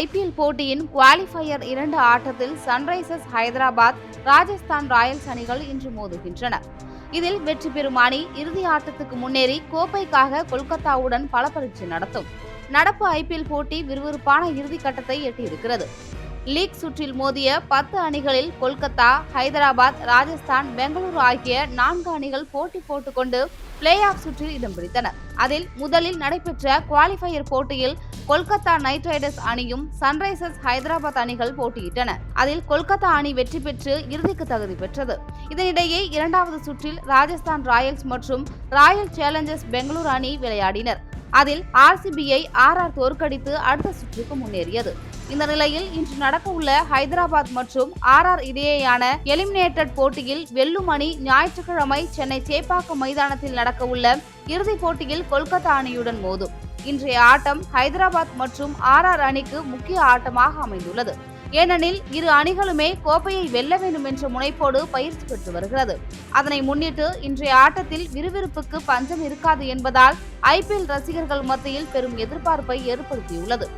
IPL போட்டியின் qualifier இரண்டு ஆட்டத்தில் சன்ரைசர்ஸ் ஹைதராபாத் ராஜஸ்தான் ராயல்ஸ் அணிகள் இன்று மோதுகின்றன. இதில் வெற்றி பெறும் அணி இறுதி ஆட்டத்துக்கு முன்னேறி கோப்பைக்காக கொல்கத்தாவுடன் பல பரீட்சை நடத்தும். நடப்பு ஐபிஎல் போட்டி விறுவிறுப்பான இறுதி கட்டத்தை எட்டியிருக்கிறது. லீக் சுற்றில் மோதிய பத்து அணிகளில் கொல்கத்தா ஹைதராபாத் ராஜஸ்தான் பெங்களூரு ஆகிய நான்கு அணிகள் போட்டி போட்டுக்கொண்டு பிளே ஆஃப் சுற்றில் இடம் பிடித்தன. அதில் முதலில் நடைபெற்ற குவாலிஃபயர் போட்டியில் கொல்கத்தா நைட் ரைடர்ஸ் அணியும் சன்ரைசர்ஸ் ஹைதராபாத் அணிகள் போட்டியிட்டன. அதில் கொல்கத்தா அணி வெற்றி பெற்று இறுதிக்கு தகுதி பெற்றது. இதனிடையே இரண்டாவது சுற்றில் ராஜஸ்தான் ராயல்ஸ் மற்றும் ராயல் சேலஞ்சர்ஸ் பெங்களூரு அணி விளையாடினர். அதில் ஆர்சிபியை ஆர்ஆர் தோற்கடித்து அடுத்த சுற்றுக்கு முன்னேறியது. இந்த நிலையில் இன்று நடக்க உள்ள ஹைதராபாத் மற்றும் ஆர்ஆர் இடையேயான எலிமினேட்டட் போட்டியில் வெல்லும் அணி ஞாயிற்றுக்கிழமை சென்னை சேப்பாக்கம் மைதானத்தில் நடக்க உள்ள இறுதிப் போட்டியில் கொல்கத்தா அணியுடன் மோதும். இன்றைய ஆட்டம் ஹைதராபாத் மற்றும் ஆர்ஆர் அணிக்கு முக்கிய ஆட்டமாக அமைந்துள்ளது. ஏனெனில் இரு அணிகளுமே கோப்பையை வெல்ல வேண்டும் என்ற முனைப்போடு பயிற்சி பெற்று வருகிறது. அதனை முன்னிட்டு இன்றைய ஆட்டத்தில் விறுவிறுப்புக்கு பஞ்சம் இருக்காது என்பதால் ஐபிஎல் ரசிகர்கள் மத்தியில் பெரும் எதிர்பார்ப்பை ஏற்படுத்தியுள்ளது.